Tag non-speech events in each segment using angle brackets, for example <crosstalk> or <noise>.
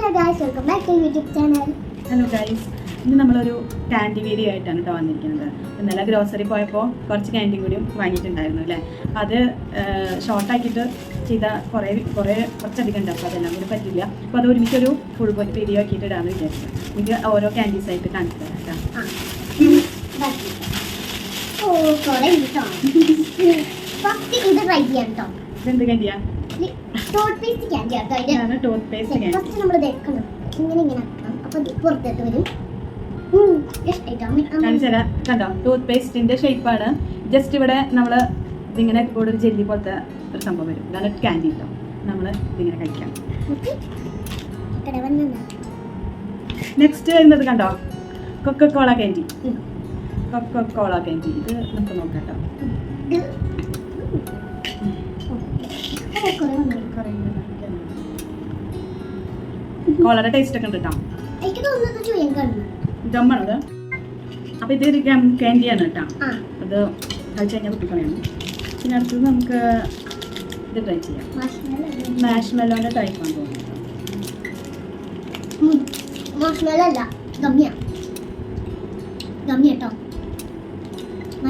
Hello guys welcome back to YouTube channel hello guys ഇന്ന് നമ്മളൊരു candy video ആയിട്ടാണ് കേട്ടോ വന്നിരിക്കുന്നത്. ഇന്നലെ ഗ്രോസറി പോയപ്പോൾ കുറച്ച് ക്യാൻഡി കൂടിയും വാങ്ങിയിട്ടുണ്ടായിരുന്നു അല്ലേ? അത് ഷോർട്ടാക്കിയിട്ട് ചെയ്ത കുറേ കുറേ കുറച്ചധികം ഉണ്ട്. അപ്പോൾ അതെല്ലാം കൂടി പറ്റില്ല അപ്പോൾ അത് ഒരുമിച്ചൊരു ഫുൾ വീഡിയോ ആക്കിയിട്ട് ഇടാമെന്ന് വിചാരിച്ചു. എനിക്ക് ഓരോ ക്യാൻഡീസ് ആയിട്ട് കാണിച്ചു തരാം കേട്ടോ <laughs> ഇത് എന്ത് ഇതാണ് ടൂത്ത് പേസ്റ്റ് ഫസ്റ്റ് നമ്മൾ ഇങ്ങനെ ഇങ്ങനെ ആക്കണം. അപ്പൊ വരും. കണ്ടോ? ടൂത്ത് പേസ്റ്റിന്റെ ഷേപ്പാണ് ജസ്റ്റ് ഇവിടെ നമ്മൾ ഇതിങ്ങനെ കൂടെ ഒരു ജെല്ലി പോലത്തെ ഒരു സംഭവം വരും. ഇതാണ് ക്യാൻഡി കേട്ടോ നമ്മൾ ഇതിങ്ങനെ കഴിക്കാം. നെക്സ്റ്റ് വരുന്നത് കണ്ടോ? Coca Cola candy cola candy ഇത് നമുക്ക് നോക്കാം കേട്ടോ. കോളയുടെ ടേസ്റ്റ് ഒക്കെ ഉണ്ട് കേട്ടോ. ഗമ്മാണത് അപ്പോൾ ഇത് ഒരു ഗം കാൻഡിയാണ് കേട്ടോ. അത് കഴിച്ചു കഴിഞ്ഞാൽ കുട്ടിക്കളയാണ് പിന്നെ അടുത്തത് നമുക്ക് ഇത് ട്രൈ ചെയ്യാം. മാഷ്മെല്ലോന്റെ ടൈപ്പ് ആണ് തോന്നുന്നത് മാഷ്മലോ അല്ല ഗമ്യ ഗമ്യ കേട്ടോ മാഷ്മലോട് പോലെ ഉണ്ട് പക്ഷെ ഗമ്യ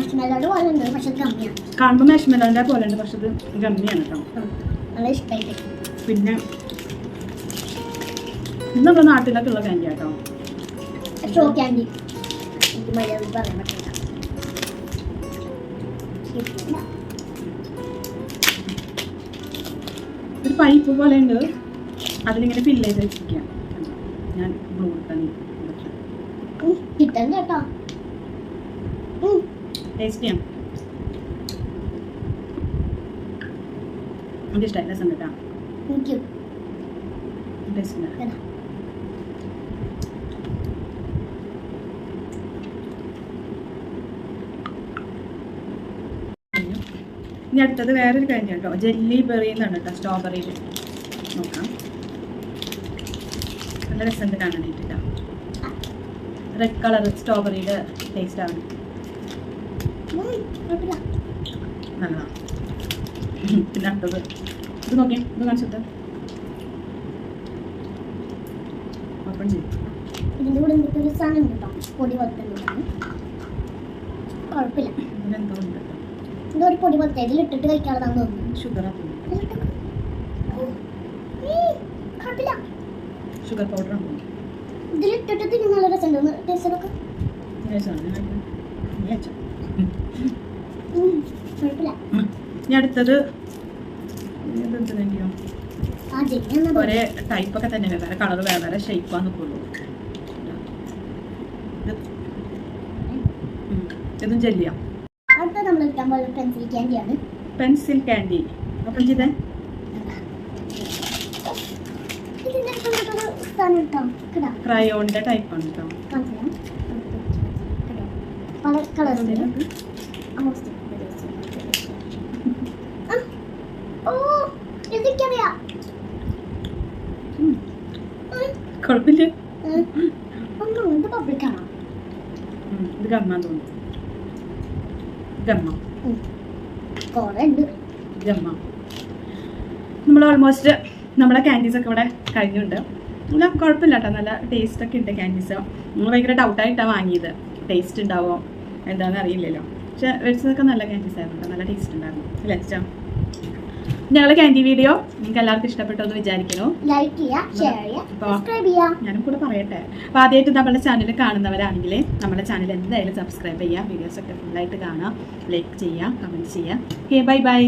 കാണുമ്പോൾ മാഷ് മെല്ലോന്റെ പോലെ ഉണ്ട് പക്ഷെ ഇത് ഗമ്മിയാണ് കേട്ടോ പിന്നെ ഇത് നമ്മുടെ നാട്ടിലൊക്കെ ഉള്ള ക്യാൻഡി കേട്ടോ ക്യാൻഡി ഒരു പൈപ്പ് പോലെ ഉണ്ട് അതിലിങ്ങനെ ഫില്ല് ചെയ്ത് വെച്ചിരിക്കുക ഞാൻ ബ്ലൂ കിട്ടണ്ട കേട്ടോ ടേസ്റ്റ് ചെയ്യാം എനിക്ക് ഇഷ്ടമായി രസം കേട്ടോ ടേസ്റ്റ്. ഇനി അടുത്തത് വേറൊരു കാര്യം കേട്ടോ. ജെല്ലി ബെറി എന്നാണ് കേട്ടോ സ്ട്രോബെറിയിൽ നോക്കാം. നല്ല രസമുണ്ട് കേട്ടോ. റെഡ് കളർ സ്ട്രോബെറിയുടെ ടേസ്റ്റ് ആണ്. ഇത് ഇത് സാധനം ഉണ്ട് ഇതിലിട്ടിട്ട് കഴിക്കാനുള്ളതാന്ന് തോന്നുന്നു ഷുഗർ പൗഡർ ടേസ്റ്റ് നോക്കാം ഇനി അടുത്തത് ജെല്ലിയാണ് ഒരേ ടൈപ്പൊക്കെ തന്നെ വേറെ കളർ വേറെ വേറെ ഷേപ്പാന്ന് നിൽക്കുള്ളൂ ഇത്. പോകുന്ന പെൻസിൽ ക്യാൻഡി അപ്പം ചെയ്തേ? ക്രയോണിന്റെ ടൈപ്പാണ് കേട്ടോ. പല കളറുണ്ട്. നമ്മൾ ഓൾമോസ്റ്റ് നമ്മളെ ക്യാൻഡീസ് ഒക്കെ ഇവിടെ കഴിഞ്ഞുണ്ട് നല്ല കുഴപ്പമില്ല കേട്ടോ. നല്ല ടേസ്റ്റ് ഒക്കെ ഉണ്ട് ക്യാൻഡീസ് നമ്മൾ ഭയങ്കര ഡൗട്ടായിട്ടാണ് വാങ്ങിയത്. ടേസ്റ്റ് ഉണ്ടാവോ? എന്താണെന്ന് അറിയില്ലല്ലോ. പക്ഷെ വെച്ചതൊക്കെ നല്ല ക്യാൻഡീസ് ആയിരുന്നു. നല്ല ടേസ്റ്റ് ഉണ്ടായിരുന്നു. അല്ലേ അച്ഛാ ഞങ്ങളെ ക്യാൻഡി വീഡിയോ നിങ്ങൾക്ക് എല്ലാവർക്കും ഇഷ്ടപ്പെട്ടു എന്ന് വിചാരിക്കുന്നു. ലൈക്ക് ചെയ്യുക ഞാനും കൂടെ പറയട്ടെ. അപ്പോൾ ആദ്യമായിട്ട് നമ്മുടെ ചാനൽ കാണുന്നവരാണെങ്കിൽ നമ്മുടെ ചാനൽ എന്തായാലും സബ്സ്ക്രൈബ് ചെയ്യുക വീഡിയോസൊക്കെ ഫുള്ളായിട്ട് കാണാം ലൈക്ക് ചെയ്യുക കമന്റ് ചെയ്യുക. Okay bye bye